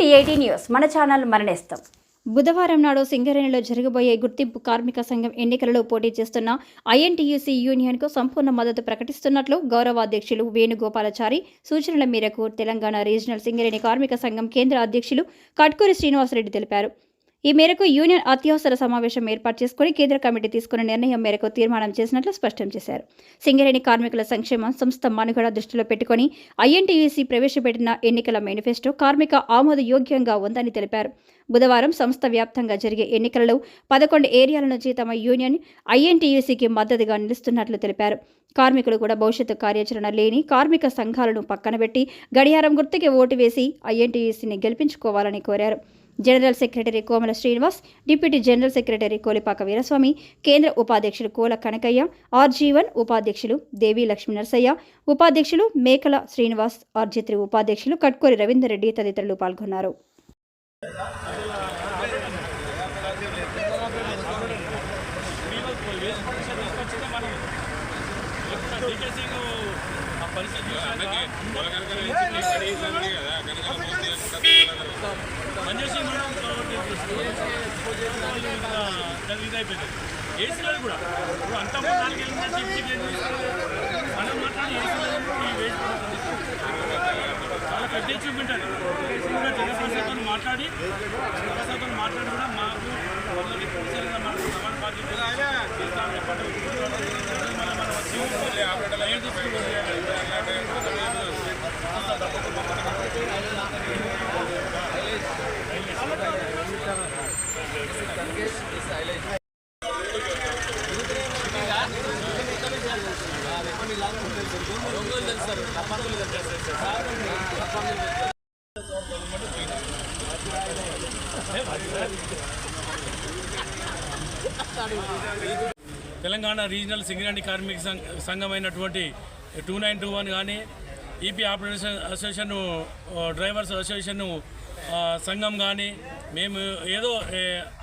T news. మన channel మరణిస్తాం. బుధవారం నాడు సింగరేణిలో జరగబోయే గుర్తింపు కార్మిక సంఘం ఎన్నికలలో పోటీ చేస్తున్న ఐఎన్టీయూసీ యూనియన్కు సంపూర్ణ మద్దతు ప్రకటిస్తున్నట్లు గౌరవ అధ్యక్షులు వేణుగోపాలాచారి సూచనల మేరకు తెలంగాణ రీజనల్ సింగరేణి కార్మిక సంఘం కేంద్ర అధ్యక్షులు కట్కూరి శ్రీనివాసరెడ్డి తెలిపారు. ఈ మేరకు యూనియన్ అత్యవసర సమావేశం ఏర్పాటు చేసుకుని కేంద్ర కమిటీ తీసుకున్న నిర్ణయం మేరకు తీర్మానం చేసినట్లు స్పష్టం చేశారు. సింగరేణి కార్మికుల సంక్షేమం సంస్థ మనుగడ దృష్టిలో పెట్టుకుని ఐఎన్టీయూసీ ప్రవేశపెట్టిన ఎన్నికల మేనిఫెస్టో కార్మిక ఆమోదయోగ్యంగా ఉందని తెలిపారు. బుధవారం సంస్థ వ్యాప్తంగా జరిగే ఎన్నికలలో పదకొండు ఏరియాల నుంచి తమ యూనియన్ ఐఎన్టీయూసీకి మద్దతుగా నిలుస్తున్నట్లు తెలిపారు. కార్మికులు కూడా భవిష్యత్తు కార్యాచరణ లేని కార్మిక సంఘాలను పక్కనబెట్టి గడియారం గుర్తుకి ఓటు వేసి ఐఎన్టీయూసీని గెలిపించుకోవాలని కోరారు. General secretary Komala Srinivas deputy general secretary Kolipaka Veeraswamy కేంద్ర ఉపాధ్యక్షులు కోల కనకయ్య ఆర్జీవన్ ఉపాధ్యక్షులు దేవి లక్ష్మీ నరసయ్య ఉపాధ్యక్షులు మేకల శ్రీనివాస్ ఆర్జిత్రి ఉపాధ్యక్షులు కట్కోరి రవీందర్ రెడ్డి తదితరులు పాల్గొన్నారు మంజేసి మనం ఇదైపోయింది ఏసీలో కూడా ఇప్పుడు అంతా మొత్తానికి వెళ్ళిన ఏళ్ళ నుంచి చీఫ్ మనం మాట్లాడి ఏసీలో ఈ వేసి చాలా పెద్ద అచీవ్మెంట్ అది కూడా జనసంస్థతో మాట్లాడి జనసంస్థతో మాట్లాడి కూడా మాకు సమాన బాధ్యత మనం వచ్చి లైన్ తెలంగాణ రీజనల్ సింగరేణి కార్మిక సంఘ సంఘమైనటువంటి టూ నైన్ టూ వన్ కానీ EP operation association drivers association సంఘం కానీ మేము ఏదో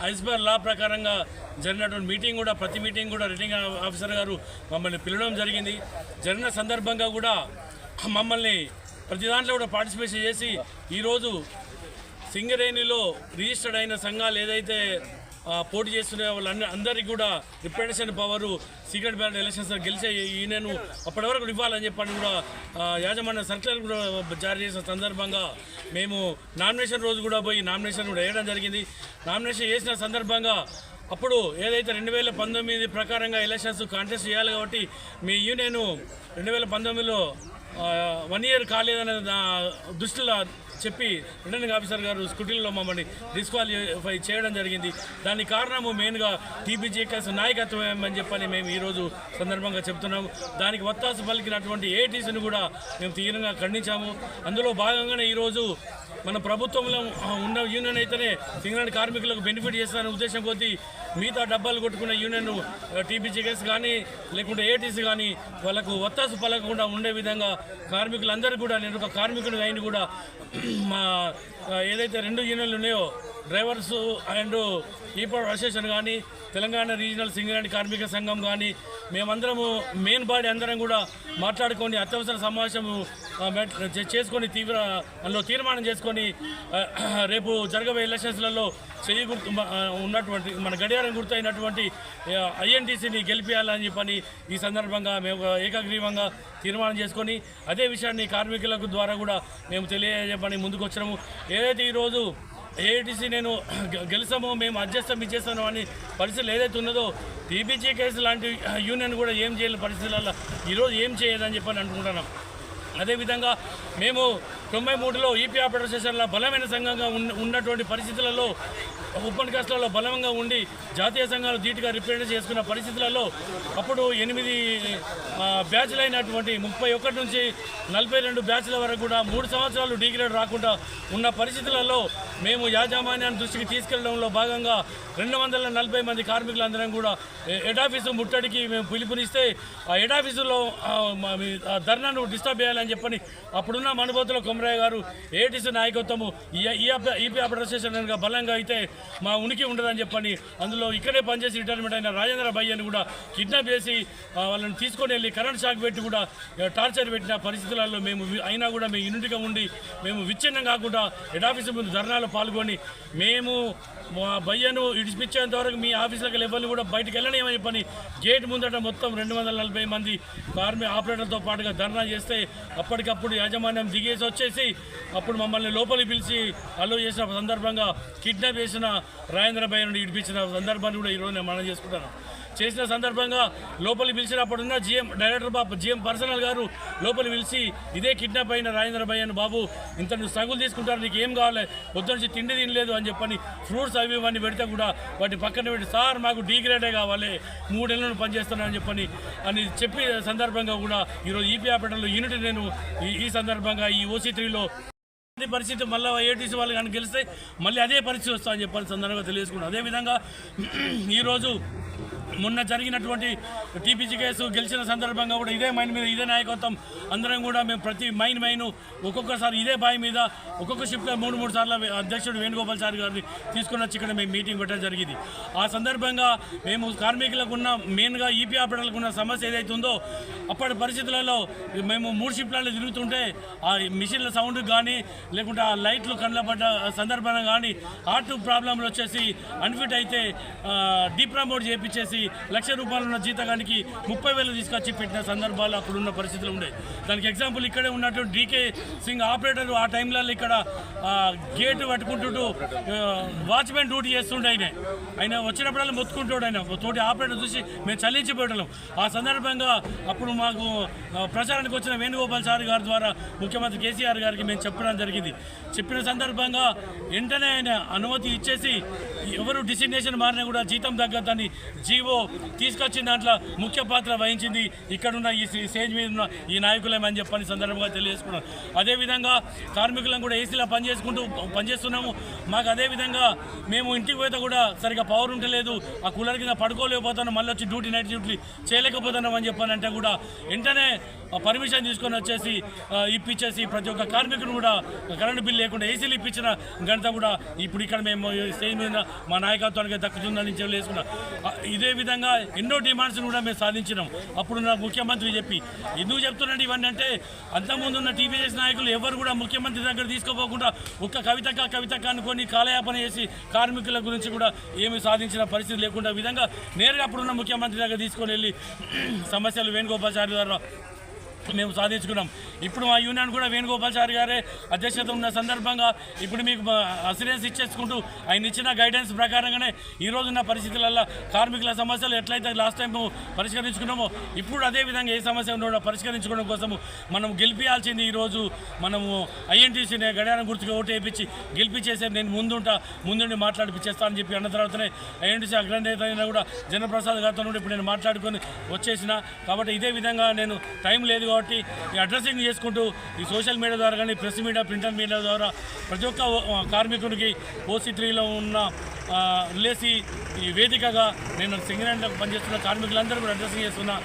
ఐస్బర్ లా ప్రకారంగా జరిగినటువంటి మీటింగ్ కూడా ప్రతి మీటింగ్ కూడా రిటర్నింగ్ ఆఫీసర్ గారు మమ్మల్ని పిలవడం జరిగింది. జరిగిన సందర్భంగా కూడా మమ్మల్ని ప్రతి దాంట్లో కూడా పార్టిసిపేషన్ చేసి ఈరోజు సింగరేణిలో రిజిస్టర్డ్ అయిన సంఘాలు ఏదైతే పోటీ చేస్తున్న వాళ్ళ అందరికీ కూడా representation power secret ballot elections గెలిచే ఈయనను అప్పటి వరకు ఇవ్వాలని చెప్పని కూడా యాజమాన్య సర్కులర్ కూడా జారీ చేసిన సందర్భంగా మేము నామినేషన్ రోజు కూడా పోయి నామినేషన్ కూడా వేయడం జరిగింది. నామినేషన్ వేసిన సందర్భంగా అప్పుడు ఏదైతే రెండు వేల పంతొమ్మిది ప్రకారంగా ఎలక్షన్స్ కాంటెస్ట్ చేయాలి కాబట్టి మీ యూనియన్ రెండు వేల పంతొమ్మిదిలో వన్ ఇయర్ కాలేదనే దృష్టిలో చెప్పి రిటర్నింగ్ ఆఫీసర్ గారు స్కూటీలో మమ్మల్ని డిస్క్వాలిఫై చేయడం జరిగింది. దానికి కారణము మెయిన్గా టీబీజేఎస్ నాయకత్వం అని చెప్పని మేము ఈరోజు సందర్భంగా చెప్తున్నాము. దానికి వత్తాసు పలికినటువంటి ఏటీసీని కూడా మేము తీవ్రంగా ఖండించాము. అందులో భాగంగానే ఈరోజు మన ప్రభుత్వంలో ఉన్న యూనియన్ అయితేనే సింగరేణి కార్మికులకు బెనిఫిట్ చేస్తారనే ఉద్దేశం కొద్దీ మిగతా డబ్బాలు కొట్టుకున్న యూనియన్ టీబీజీఎస్ కానీ లేకుంటే ఏటీసీ కానీ వాళ్ళకు ఒత్తాసు పలకకుండా ఉండే విధంగా కార్మికులందరూ కూడా నేను ఒక కార్మికుడు అయిన కూడా మా ఏదైతే రెండు యూనియన్లు ఉన్నాయో డ్రైవర్స్ అండ్ ఈపర్ అసోసియేషన్ కానీ తెలంగాణ రీజనల్ సింగర్ అండ్ కార్మిక సంఘం కానీ మేమందరము మెయిన్ బాడీ అందరం కూడా మాట్లాడుకొని అత్యవసర సమావేశం చే- చేసుకొని తీవ్ర అందులో తీర్మానం చేసుకొని రేపు జరగబోయే ఎలక్షన్స్లలో చెయ్యి గుర్తు ఉన్నటువంటి మన గడియారం గుర్తు అయినటువంటి ఐఎన్టీసీని గెలిపించాలని చెప్పని ఈ సందర్భంగా మేము ఏకగ్రీవంగా తీర్మానం చేసుకొని అదే విషయాన్ని కార్మికులకు ద్వారా కూడా మేము తెలియజేయమని ముందుకు వచ్చినాము ఏదైతే ఈరోజు ఏఐటీసీ నేను గెలిసాము మేము అడ్జస్టం ఇచ్చేస్తాను అని పరిస్థితులు ఏదైతే ఉన్నదో టీబీజీ కేసు లాంటి యూనియన్ కూడా ఏం చేయలేని పరిస్థితులలో ఈరోజు ఏం చేయదని చెప్పని అనుకుంటున్నాం. అదేవిధంగా మేము తొంభై మూడులో ఈపీ ఆపరేటర్ స్టేషన్లో బలమైన సంఘంగా ఉన్న ఉన్నటువంటి పరిస్థితులలో ఉప్పన్ కాస్ట్లలో బలంగా ఉండి జాతీయ సంఘాలు ధీటుగా రిప్రజెంట్ చేసుకున్న పరిస్థితులలో అప్పుడు ఎనిమిది బ్యాచ్లు అయినటువంటి ముప్పై ఒకటి నుంచి నలభై రెండు బ్యాచ్ల వరకు కూడా మూడు సంవత్సరాలు డిగ్రేడ్ రాకుండా ఉన్న పరిస్థితులలో మేము యాజమాన్యాన్ని దృష్టికి తీసుకెళ్ళడంలో భాగంగా రెండు వందల నలభై మంది కార్మికులందరం కూడా ఎ- హెడ్ ఆఫీసు ముట్టడికి మేము పిలుపునిస్తే ఆ హెడ్ ఆఫీసులో ధర్నాను డిస్టర్బ్ చేయాలని చెప్పని అప్పుడున్న మనుభూతుల కొమరయ్య గారు ఏటీసీ నాయకత్వము ఈ ఈపీ అప్రసేషన్ కనుక బలంగా అయితే మా ఉనికి ఉండదని చెప్పని అందులో ఇక్కడే పనిచేసి రిటైర్మెంట్ అయిన రాజేంద్ర భయ్యని కూడా కిడ్నాప్ చేసి వాళ్ళని తీసుకొని వెళ్ళి కరెంట్ షాక్ పెట్టి కూడా టార్చర్ పెట్టిన పరిస్థితులలో మేము అయినా కూడా మేము యూనిట్గా ఉండి మేము విచ్ఛిన్నం కాకుండా హెడ్ ఆఫీస్ ముందు ధర్నాలో పాల్గొని మేము మా భయ్యను ఇడిచిపించేంతవరకు మీ ఆఫీసులకు ఎవరిని కూడా బయటకు వెళ్ళలేమని చెప్పని గేట్ ముందట మొత్తం రెండు వందల నలభై మంది కార్మిక ఆపరేటర్తో పాటుగా ధర్నా చేస్తే అప్పటికప్పుడు యాజమాన్యం దిగేసి వచ్చేసి అప్పుడు మమ్మల్ని లోపలికి పిలిచి అలో చేసిన సందర్భంగా కిడ్నాప్ చేసిన రాజేంద్ర భయ్య నుండి ఇడిపించిన సందర్భాన్ని కూడా ఈరోజు నేను మనం చేసుకుంటాను. చేసిన సందర్భంగా లోపలికి పిలిచినప్పుడున్న GM director Babu GM personnel గారు లోపలి పిలిచి ఇదే కిడ్నాప్ అయిన రాజేంద్ర అని బాబు ఇంత నువ్వు స్ట్రగుల్ తీసుకుంటారు నీకు ఏం కావాలి? పొద్దు నుంచి తిండి తినలేదు అని చెప్పని ఫ్రూట్స్ అవి ఇవన్నీ పెడితే కూడా వాటి పక్కన పెట్టి సార్ మాకు డీగ్రేడే కావాలి మూడేళ్ళను అని చెప్పని అని చెప్పి సందర్భంగా కూడా ఈరోజు ఈపీ ఆపరేటర్లో యూనిట్ నేను ఈ ఈ సందర్భంగా ఈ ఓసీ త్రీలో అదే పరిస్థితి మళ్ళీ ఏటీసీ వాళ్ళు కానీ గెలిస్తే మళ్ళీ అదే పరిస్థితి వస్తా అని చెప్పాలి సందర్భంగా తెలియజేసుకున్నాను అదేవిధంగా ఈరోజు మొన్న జరిగినటువంటి టీపీజీ కేసు గెలిచిన సందర్భంగా కూడా ఇదే మైన్ మీద ఇదే నాయకత్వం. అందరం కూడా మేము ప్రతి మైన్ మైన్ ఒక్కొక్కసారి ఇదే బావి మీద ఒక్కొక్క షిఫ్ట్లో మూడు మూడు సార్లు అధ్యక్షుడు వేణుగోపాల్ సార్ గారిని తీసుకుని వచ్చి ఇక్కడ మేము మీటింగ్ పెట్టడం జరిగింది. ఆ సందర్భంగా మేము కార్మికులకు ఉన్న మెయిన్గా ఈపీ ఆపరేటర్లకు ఉన్న సమస్య ఏదైతే ఉందో అప్పటి పరిస్థితులలో మేము మూడు షిఫ్ట్లలో తిరుగుతుంటే ఆ మిషన్ల సౌండ్ కానీ లేకుంటే ఆ లైట్లు కళ్ళ సందర్భంగా కానీ ఆర్ట్ ప్రాబ్లంలు వచ్చేసి అన్ఫిట్ అయితే డీప్రమోట్ చేయించేసి లక్ష రూపాయలు ఉన్న జీతగానికి ముప్పై వేలు తీసుకొచ్చి పెట్టిన సందర్భాలు అప్పుడున్న పరిస్థితులు ఉండే. దానికి ఎగ్జాంపుల్ ఇక్కడే ఉన్నటువంటి డీకే సింగ్ ఆపరేటర్ ఆ టైంలలో ఇక్కడ గేటు గేట్ పట్టుకుంటుంటూ వాచ్మెన్ డ్యూటీ చేస్తుండే ఆయన. ఆయన వచ్చినప్పుడల్లా మొత్తుకుంటాడు ఆయన. తోటి ఆపరేటర్ చూసి మేము చల్లించిపోయడం ఆ సందర్భంగా అప్పుడు మాకు ప్రచారానికి వచ్చిన వేణుగోపాల్ సార్ గారి ద్వారా ముఖ్యమంత్రి కేసీఆర్ గారికి మేము చెప్పడం జరిగింది. చెప్పిన సందర్భంగా వెంటనే ఆయన అనుమతి ఇచ్చేసి ఎవరు డిసిగ్నేషన్ మారినా కూడా జీతం తగ్గద్దని జీవో తీసుకొచ్చిన దాంట్లో ముఖ్య పాత్ర వహించింది. ఇక్కడున్న ఈ స్టేజ్ మీద ఉన్న ఈ నాయకులేమని చెప్పని సందర్భంగా తెలియజేసుకున్నాం. అదేవిధంగా కార్మికులను కూడా ఏసీలో పనిచేసుకుంటూ పనిచేస్తున్నాము. మాకు అదేవిధంగా మేము ఇంటికి పోతే కూడా సరిగా పవర్ ఉంటలేదు ఆ కూలర్ కింద పడుకోలేకపోతున్నాం. మళ్ళీ వచ్చి డ్యూటీ నైట్ డ్యూటీ చేయలేకపోతున్నాం అని చెప్పానంటే కూడా వెంటనే పర్మిషన్ తీసుకొని వచ్చేసి ఇప్పించేసి ప్రతి ఒక్క కార్మికుడు కూడా కరెంటు బిల్ లేకుండా ఏసీలు ఇప్పించిన ఘనత కూడా ఇప్పుడు ఇక్కడ మేము స్టేజ్ మీద మా నాయకత్వానికి దక్కుతుందని తెలియజేసుకున్నాం. ఇదే విధంగా ఎన్నో డిమాండ్స్ కూడా మేము సాధించినాం. అప్పుడు నా ముఖ్యమంత్రి చెప్పి ఎందుకు చెప్తున్నాడు ఇవన్నీ? అంటే అంతకుముందు ఉన్న టీవీఎస్ నాయకులు ఎవరు కూడా ముఖ్యమంత్రి దగ్గర తీసుకోపోకుండా ఒక్క కవితక కవితక అనుకొని కాలయాపన చేసి కార్మికుల గురించి కూడా ఏమి సాధించిన పరిస్థితి లేకుండా విధంగా నేరుగా అప్పుడున్న ముఖ్యమంత్రి దగ్గర తీసుకొని వెళ్ళి సమస్యలు వేణుగోపాచార్య గారు మేము సాధించుకున్నాం. ఇప్పుడు మా యూనియన్ కూడా వేణుగోపాల్చారి గారే అధ్యక్షత ఉన్న సందర్భంగా ఇప్పుడు మీకు అసిరెన్స్ ఇచ్చేసుకుంటూ ఆయన ఇచ్చిన గైడెన్స్ ప్రకారంగానే ఈ రోజున్న పరిస్థితులలో కార్మికుల సమస్యలు ఎట్లయితే లాస్ట్ టైం పరిష్కరించుకున్నామో ఇప్పుడు అదే విధంగా ఏ సమస్య ఉన్నా కూడా పరిష్కరించుకోవడం కోసము మనం గెలిపించాల్సింది ఈరోజు మనము ఐఎన్టీసీని గడియారం గుర్తుగా ఓటు వేయించి గెలిపించేసే నేను ముందుంటా ముందుండి మాట్లాడిపించేస్తా అని చెప్పి అన్న తర్వాతనే ఐఎన్టీసీ అగ్రనేత అయినా కూడా జనప్రసాద్ గారితో ఇప్పుడు నేను మాట్లాడుకొని వచ్చేసిన. కాబట్టి ఇదే విధంగా నేను టైం లేదు కాబట్టి ఈ అడ్రస్సింగ్ చేసుకుంటూ ఈ సోషల్ మీడియా ద్వారా కానీ ప్రెస్ మీడియా ప్రింటర్ మీడియా ద్వారా ప్రతి ఒక్క కార్మికునికి ఓసీ త్రీలో ఉన్న లేసి రిలేసి ఈ వేదికగా నేను సింగరేణిలో పనిచేస్తున్న కార్మికులందరూ కూడా అడ్రస్సింగ్ చేస్తున్నా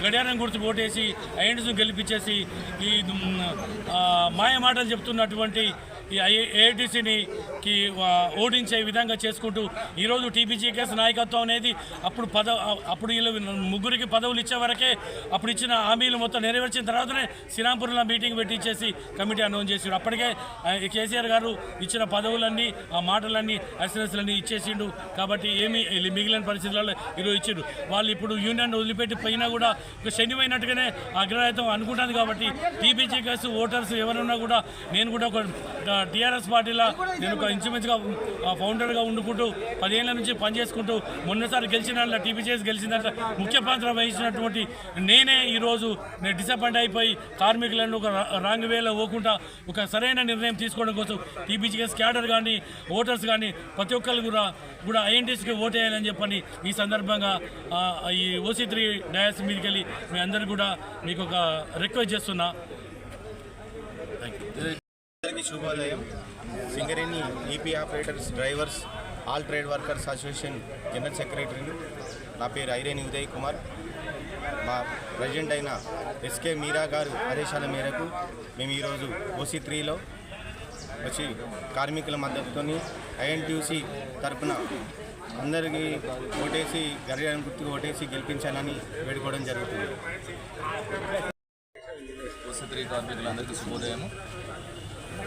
గడియారం గుర్తు ఓటేసి ఐఎన్టీసీ గెలిపించేసి ఈ మాయమాటలు మాయ మాటలు చెప్తున్నటువంటి ఈ ఏఐటీసీని కి ఓడించే విధంగా చేసుకుంటూ ఈరోజు టీబీజీకేఎస్ నాయకత్వం అనేది అప్పుడు పద అప్పుడు వీళ్ళు ముగ్గురికి పదవులు ఇచ్చే వరకే అప్పుడు ఇచ్చిన హామీలు మొత్తం నెరవేర్చిన తర్వాతనే శ్రీరాంపూర్లో మీటింగ్ పెట్టి ఇచ్చేసి కమిటీ అనౌన్స్ చేసాడు అప్పటికే కేసీఆర్ గారు ఇచ్చిన పదవులన్నీ ఆ మాటలన్నీ అసెన్స్లన్నీ ఇచ్చేసిండు. కాబట్టి ఏమీ మిగిలిన పరిస్థితులలో ఈరోజు ఇచ్చిండు. వాళ్ళు ఇప్పుడు యూనియన్ వదిలిపెట్టి పోయినా కూడా ఒక శనివైనట్టుగానే అగ్రనాయకత్వం అనుకుంటుంది కాబట్టి టీబీచీకేస్ ఓటర్స్ ఎవరున్నా కూడా నేను కూడా ఒక టీఆర్ఎస్ పార్టీలో నేను ఒక ఇంచుమించుగా ఫౌండర్గా ఉండుకుంటూ పదిహేనుల నుంచి పనిచేసుకుంటూ మొన్నసారి గెలిచిన టీపీసీఎస్ గెలిచిన ముఖ్య పాత్ర వహించినటువంటి నేనే ఈరోజు నేను డిసప్పాయింట్ అయిపోయి కార్మికులను ఒక రాంగ్ వేలో పోకుండా ఒక సరైన నిర్ణయం తీసుకోవడం కోసం టీపీసీఎస్ క్యాడర్ కానీ ఓటర్స్ కానీ ప్రతి ఒక్కరు కూడా కూడా ఐఎన్టీసీకి ఓటేయాలని చెప్పని ఈ సందర్భంగా ఈ ఓసీ త్రీ డయాస్ మీదకి వెళ్ళి మీ అందరికీ కూడా మీకు ఒక రిక్వెస్ట్ చేస్తున్నా. శుభోదయం. Singareni EP operators drivers all trade workers association general సెక్రటరీని నా పేరు ఐరేని ఉదయ్ కుమార్. మా ప్రెసిడెంట్ అయిన ఎస్కే మీరా గారు ఆదేశాల మేరకు మేము ఈరోజు ఓసీ త్రీలో వచ్చి కార్మికుల మద్దతుతోని ఐఎన్టీయూసీ తరపున అందరికీ ఓటేసి గడియారం గుర్తుకు ఓటేసి గెలిపించాలని వేడుకోవడం జరుగుతుంది. వసతి కార్మికులందరికీ శుభోదయము.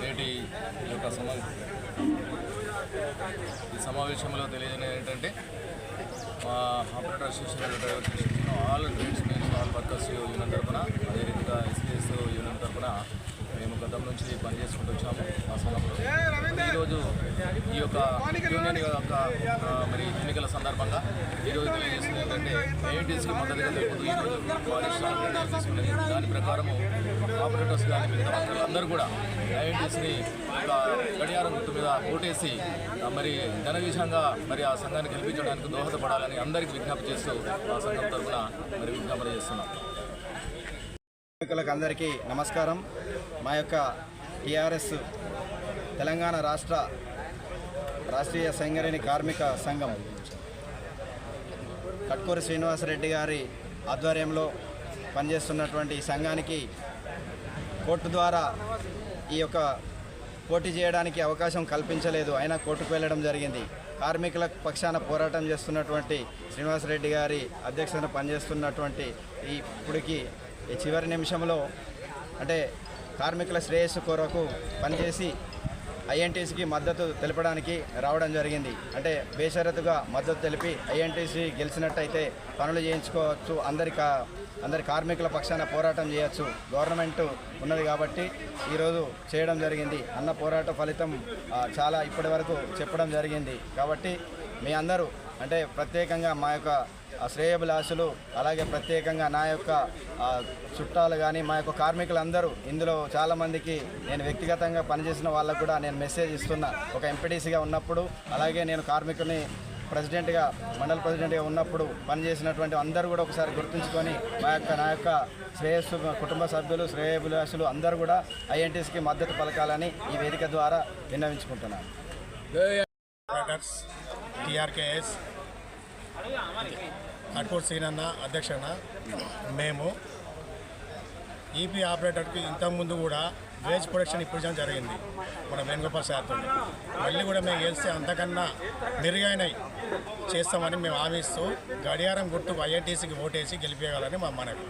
నేటి ఈ యొక్క సమావేశం ఈ సమావేశంలో తెలియజేయడం ఏంటంటే మా operator association driver association all trades unions all workers union తరఫున అదేవిధంగా ఎస్పీఎస్ యూనియన్ తరఫున మేము గతం నుంచి పనిచేసుకుంటూ వచ్చాము. మా సంఘంలో ఈరోజు ఈ యొక్క యూనియన్ యొక్క మరి ఎన్నికల సందర్భంగా ఈరోజు తెలియజేస్తుంది ఏంటంటే ఏఐటీస్కి మద్దతుగా తెలుపుతూ ఈరోజు దాని ప్రకారము ఆపరేటర్స్ కానీ మిగతా అందరూ కూడా ఐఐటీస్ని గడియారం గుర్తు మీద ఓటేసి మరి ఘన విషయంగా మరి ఆ సంఘాన్ని గెలిపించడానికి దోహదపడాలని అందరికీ విజ్ఞప్తి చేస్తూ ఆ సంఘం తరఫున మరి విజ్ఞాపన చేస్తున్నాం. అందరికీ నమస్కారం. మా యొక్క టిఆర్ఎస్ తెలంగాణ రాష్ట్ర రాష్ట్రీయ సంగరేణి కార్మిక సంఘం కట్కూరి శ్రీనివాసరెడ్డి గారి ఆధ్వర్యంలో పనిచేస్తున్నటువంటి ఈ సంఘానికి కోర్టు ద్వారా ఈ యొక్క పోటీ చేయడానికి అవకాశం కల్పించలేదు. అయినా కోర్టుకు వెళ్ళడం జరిగింది. కార్మికుల పక్షాన పోరాటం చేస్తున్నటువంటి శ్రీనివాసరెడ్డి గారి అధ్యక్షతన పనిచేస్తున్నటువంటి ఈ ఇప్పటికి ఈ చివరి నిమిషంలో అంటే కార్మికుల శ్రేయస్సు కొరకు పనిచేసి ఐఎన్టీసీకి మద్దతు తెలపడానికి రావడం జరిగింది. అంటే బేషరతుగా మద్దతు తెలిపి ఐఎన్టీసీ గెలిచినట్టయితే పనులు చేయించుకోవచ్చు. అందరి అందరి కార్మికుల పక్షాన పోరాటం చేయొచ్చు. గవర్నమెంట్ ఉన్నది కాబట్టి ఈరోజు చేయడం జరిగింది. అన్న పోరాట ఫలితం చాలా ఇప్పటి వరకు చెప్పడం జరిగింది. కాబట్టి మీ అందరూ అంటే ప్రత్యేకంగా మా యొక్క శ్రేయభిలాషులు అలాగే ప్రత్యేకంగా నా యొక్క చుట్టాలు కానీ మా యొక్క కార్మికులందరూ ఇందులో చాలామందికి నేను వ్యక్తిగతంగా పనిచేసిన వాళ్ళకు కూడా నేను మెసేజ్ ఇస్తున్నా. ఒక ఎంపీటీసీగా ఉన్నప్పుడు అలాగే నేను కార్మికుని ప్రెసిడెంట్గా మండల ప్రెసిడెంట్గా ఉన్నప్పుడు పనిచేసినటువంటి అందరూ కూడా ఒకసారి గుర్తుంచుకొని మా యొక్క నా యొక్క శ్రేయస్సు కుటుంబ సభ్యులు శ్రేయభిలాషులు అందరూ కూడా ఐఎన్టీసీకి మద్దతు పలకాలని ఈ వేదిక ద్వారా విన్నవించుకుంటున్నాను. ఆపరేటర్స్ టీఆర్కేఎస్ సీనన్న అధ్యక్షన మేము ఈపీ ఆపరేటర్కి ఇంతకుముందు కూడా వేజ్ ప్రొడక్షన్ ఇప్పుడు జరిగింది. మన వేణుగోపాల్ సార్తో మళ్ళీ కూడా మేము గెలిస్తే అంతకన్నా మెరుగైనవి చేస్తామని మేము హామీ ఇస్తూ గడియారం గుర్తు ఐఐటీసీకి ఓటేసి గెలిపేయాలని మా మనవి.